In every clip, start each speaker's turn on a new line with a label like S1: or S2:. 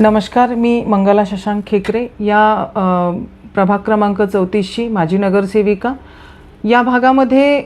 S1: नमस्कार मी मंगला शशांक खेकरे या प्रभाग क्रमांक चौतीसशी माजी नगरसेविका. या भागामध्ये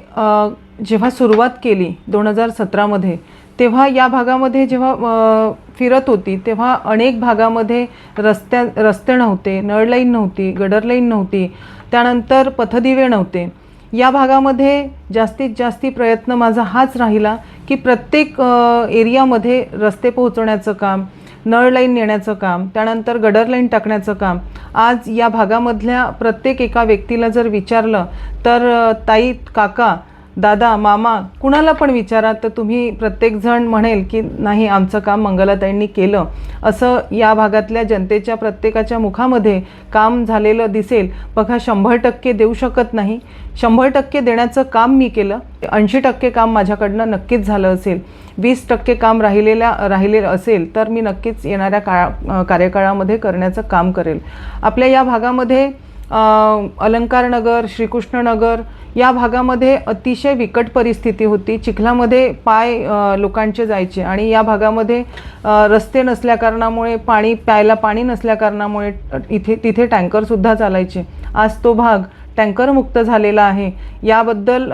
S1: जेव्हा सुरुवात केली दोन हजार सतरामध्ये तेव्हा या भागामध्ये जेव्हा फिरत होती तेव्हा अनेक भागामध्ये रस्त्या रस्ते नव्हते नळ लाईन नव्हती गडर लाईन नव्हती त्यानंतर पथदिवे नव्हते. या भागामध्ये जास्तीत जास्ती प्रयत्न माझा हाच राहिला की प्रत्येक एरियामध्ये रस्ते पोहोचवण्याचं काम नळ लाईन नेण्याचं काम त्यानंतर गडर लाईन टाकण्याचं काम. आज या भागामधल्या प्रत्येक एका व्यक्तीला जर विचारलं तर ताई काका दादा मामा कुणाला पण विचारा तर तुम्ही प्रत्येकजण म्हणेल की नाही आमचं काम मंगलाताईंनी केलं. असं या भागातल्या जनतेच्या प्रत्येकाच्या मुखामध्ये काम झालेलं दिसेल. बघा शंभर टक्के देऊ शकत नाही. शंभर टक्के देण्याचं काम मी केलं. ऐंशी टक्के काम माझ्याकडनं नक्कीच झालं असेल. वीस टक्के काम राहिलेल्या राहिलेलं असेल तर मी नक्कीच येणाऱ्या काळा कार्यकाळामध्ये करण्याचं काम करेल. आपल्या या भागामध्ये अलंकारनगर श्रीकृष्णनगर या भागामध्ये अतिशय बिकट परिस्थिती होती. चिखलामध्ये पाय लोकांचे जायचे आणि या भागामध्ये रस्ते नसल्याकारणामुळे पाणी प्यायला पाणी नसल्याकारणामुळे इथे तिथे टँकरसुद्धा चालायचे. आज तो भाग टँकरमुक्त झालेला आहे. याबद्दल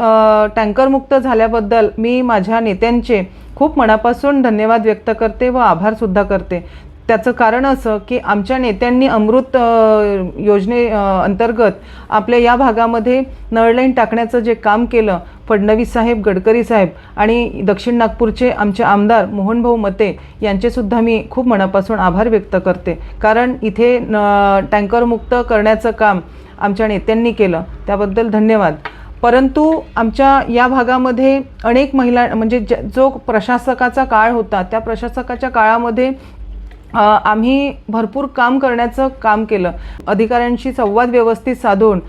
S1: टँकरमुक्त झाल्याबद्दल मी माझ्या नेत्यांचे खूप मनापासून धन्यवाद व्यक्त करते व आभारसुद्धा करते. त्याचं कारण असं की आमच्या नेत्यांनी अमृत योजने अंतर्गत आपल्या या भागामध्ये नळलाईन टाकण्याचं जे काम केलं फडणवीस साहेब गडकरी साहेब आणि दक्षिण नागपूरचे आमचे आमदार मोहनभाऊ मते यांचेसुद्धा मी खूप मनापासून आभार व्यक्त करते. कारण इथे न टँकरमुक्त करण्याचं काम आमच्या नेत्यांनी केलं. त्याबद्दल धन्यवाद. परंतु आमच्या या भागामध्ये अनेक महिला म्हणजे ज जो प्रशासकाचा काळ होता त्या प्रशासकाच्या काळामध्ये आम्ही भरपूर काम करण्याचं काम केलं. अधिकाऱ्यांशी संवाद व्यवस्थित साधून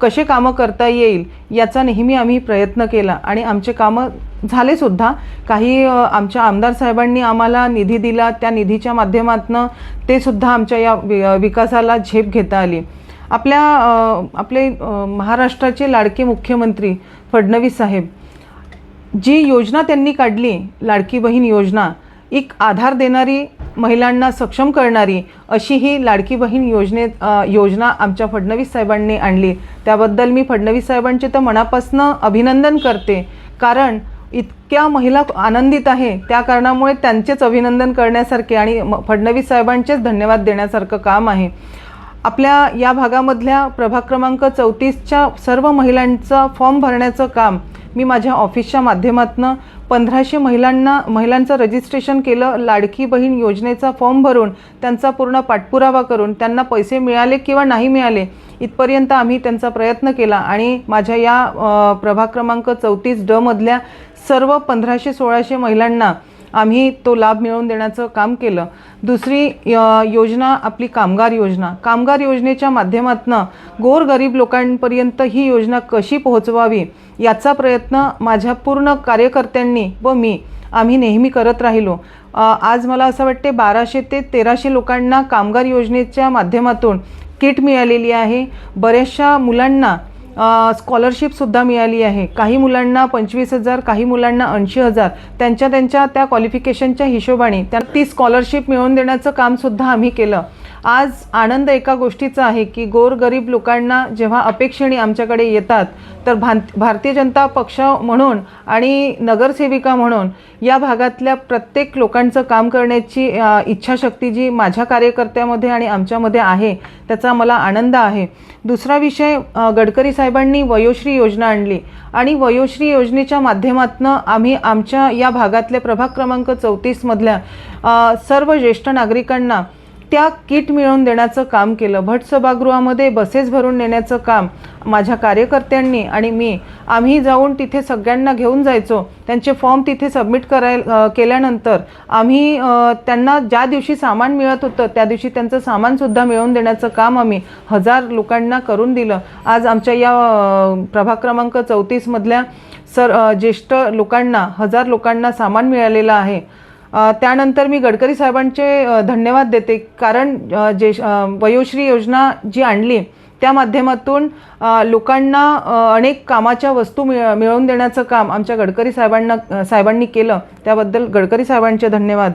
S1: कसे कामं करता येईल याचा नेहमी आम्ही प्रयत्न केला आणि आमचे कामं झालेसुद्धा काही आमच्या आमदार साहेबांनी आम्हाला निधी दिला त्या निधीच्या माध्यमातनं ते सुद्धा आमच्या या वि- विकासाला झेप घेता आली. आपल्या आपले महाराष्ट्राचे लाडके मुख्यमंत्री फडणवीस साहेब जी योजना त्यांनी काढली लाडकी बहीण योजना एक आधार देणारी महिलांना सक्षम करणारी अशी ही लाडकी बहीण योजनेत योजना आमच्या फडणवीस साहेबांनी आणली. त्याबद्दल मी फडणवीस साहेबांचे तर मनापासनं अभिनंदन करते. कारण इतक्या महिला आनंदित आहे त्या कारणामुळे त्यांचेच अभिनंदन करण्यासारखे आणि म- फडणवीस साहेबांचेच धन्यवाद देण्यासारखं काम आहे. आपल्या या भागामधल्या प्रभाग क्रमांक चौतीसच्या सर्व महिलांचा फॉर्म भरण्याचं काम मी माझ्या ऑफिसच्या माध्यमातून पंधराशे महिलांना महिलांचं रजिस्ट्रेशन केलं लाडकी बहीण योजनेचा फॉर्म भरून त्यांचा पूर्ण पाठपुरावा करून त्यांना पैसे मिळाले किंवा नाही मिळाले इथपर्यंत आम्ही त्यांचा प्रयत्न केला. आणि माझ्या या प्रभाग क्रमांक चौतीस डमधल्या सर्व पंधराशे सोळाशे महिलांना आम्ही तो लाभ मिळवून देण्याचं काम केलं. दुसरी योजना आपली कामगार योजना. कामगार योजनेच्या माध्यमातून गोरगरीब लोकांपर्यंत ही योजना कशी पोहोचवावी याचा प्रयत्न माझ्या पूर्ण कार्यकर्त्यांनी व मी आम्ही नेहमी करत राहिलो. आज मला असं वाटते बाराशे ते तेराशे लोकांना कामगार योजनेच्या माध्यमातून किट मिळालेली आहे. बऱ्याचशा मुलांना स्कॉलरशिपसुद्धा मिळाली आहे. काही मुलांना पंचवीस हजार काही मुलांना ऐंशी हजार. त्यांच्या त्यांच्या त्या क्वालिफिकेशनच्या हिशोबाने त्या ती स्कॉलरशिप मिळवून देण्याचं कामसुद्धा आम्ही केलं. आज आनंद एका गोष्टीचा आहे की गोरगरीब लोकांना जेव्हा अपेक्षेने आमच्याकडे येतात तर भां भारतीय जनता पक्ष म्हणून आणि नगरसेविका म्हणून या भागातल्या प्रत्येक लोकांचं काम करण्याची इच्छाशक्ती जी माझ्या कार्यकर्त्यामध्ये आणि आमच्यामध्ये आहे त्याचा मला आनंद आहे. दुसरा विषय गडकरी साहेबांनी वयोश्री योजना आणली आणि वयोश्री योजनेच्या माध्यमातून आम्ही आमच्या या भागातल्या प्रभाग क्रमांक चौतीसमधल्या सर्व ज्येष्ठ नागरिकांना त्या किट मिळवून देण्याचं काम केलं. भट सभागृहामध्ये बसेस भरून नेण्याचं काम माझ्या कार्यकर्त्यांनी आणि मी. आम्ही जाऊन तिथे सगळ्यांना घेऊन जायचो. त्यांचे फॉर्म तिथे सबमिट कराय केल्यानंतर आम्ही त्यांना ज्या दिवशी सामान मिळत होतं त्या दिवशी त्यांचं सामानसुद्धा मिळवून देण्याचं काम आम्ही हजार लोकांना करून दिलं. आज आमच्या या प्रभाग क्रमांक चौतीसमधल्या सर ज्येष्ठ लोकांना हजार लोकांना सामान मिळालेलं आहे. त्यानंतर मी गडकरी साहेबांचे धन्यवाद देते. कारण जे वयोश्री योजना जी आणली त्या माध्यमातून लोकांना अनेक कामाच्या वस्तू मिळ मिळवून देण्याचं काम आमच्या गडकरी साहेबांना साहेबांनी केलं त्याबद्दल गडकरी साहेबांचे धन्यवाद.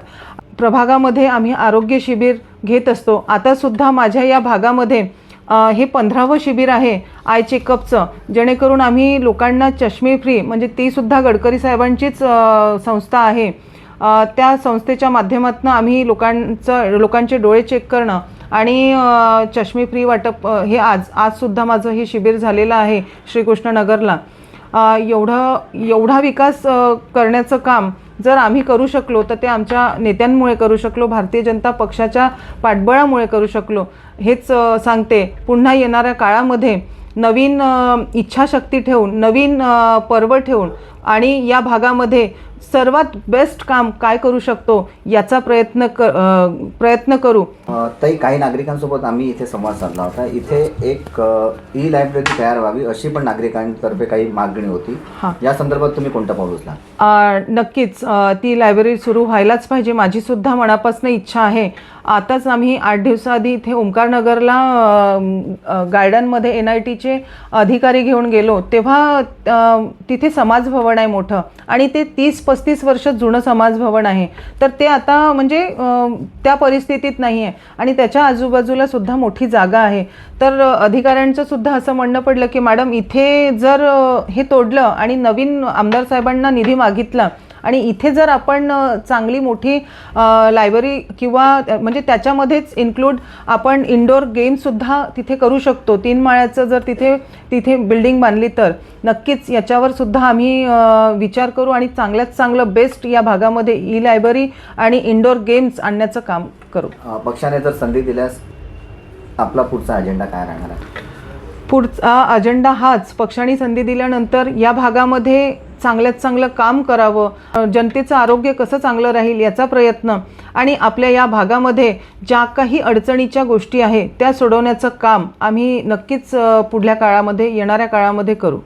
S1: प्रभागामध्ये आम्ही आरोग्य शिबिर घेत असतो. आतासुद्धा माझ्या या भागामध्ये हे पंधरावं शिबिर आहे आय चेकअपचं. जेणेकरून आम्ही लोकांना चष्मे फ्री म्हणजे तीसुद्धा गडकरी साहेबांचीच संस्था आहे. त्या संस्थेच्या माध्यमातून आम्ही लोकांचं लोकांचे डोळे चेक करणं आणि चष्मे फ्री वाटप हे आज आजसुद्धा माझं हे शिबिर झालेलं आहे श्रीकृष्णनगरला. एवढं एवढा विकास करण्याचं काम जर आम्ही करू शकलो तर ते आमच्या नेत्यांमुळे करू शकलो भारतीय जनता पक्षाच्या पाठबळामुळे करू शकलो. हेच सांगते. पुन्हा येणाऱ्या काळामध्ये नवीन इच्छाशक्ती ठेवून नवीन पर्व ठेवून आणि या भागामध्ये सर्वात बेस्ट काम काय करू शकतो याचा प्रयत्न क प्रयत्न करू.
S2: ताई काही नागरिकांसोबत आम्ही इथे संवाद साधला होता. इथे एक ई लायब्ररी तयार व्हावी अशी पण नागरिकांतर्फे काही मागणी होती. या संदर्भात तुम्ही कोणता पाऊल उचला
S1: नक्कीच. ती लायब्ररी सुरू व्हायलाच पाहिजे. माझी सुद्धा मनापासून इच्छा आहे. आताच आम्ही आठ दिवसाआधी इथे ओंकारनगरला गार्डनमध्ये एन आय टीचे अधिकारी घेऊन गेलो. तेव्हा तिथे समाज भवन आहे मोठं. आणि ते तीस पस्तीस वर्ष जुनं समाजभवन आहे. तर ते आता म्हणजे त्या परिस्थितीत नाही आहे आणि त्याच्या आजूबाजूला सुद्धा मोठी जागा आहे. तर अधिकाऱ्यांचं सुद्धा असं म्हणणं पडलं की मॅडम इथे जर हे तोडलं आणि नवीन आमदार साहेबांना निधी मागितला आणि इथे जर आपण चांगली मोठी लायब्ररी किंवा म्हणजे त्याच्यामध्येच इन्क्लूड आपण इंडोर गेमसुद्धा तिथे करू शकतो. तीन माळ्याचं जर तिथे तिथे बिल्डिंग बांधली तर नक्कीच याच्यावर सुद्धा आम्ही विचार करू आणि चांगल्यात चांगलं बेस्ट या भागामध्ये ई लायब्ररी आणि इंडोर गेम्स आणण्याचं काम करू.
S2: पक्षाने जर संधी दिल्यास आपला पुढचा अजेंडा काय राहणार
S1: पुढचा अजेंडा हाच. पक्षाने संधी दिल्यानंतर या भागामध्ये चांगल्यात चांगलं काम करावं. जनतेचं आरोग्य कसं चांगलं राहील याचा प्रयत्न. आणि आपल्या या भागामध्ये ज्या काही अडचणीच्या गोष्टी आहे त्या सोडवण्याचं काम आम्ही नक्कीच पुढल्या काळामध्ये येणाऱ्या काळामध्ये करू.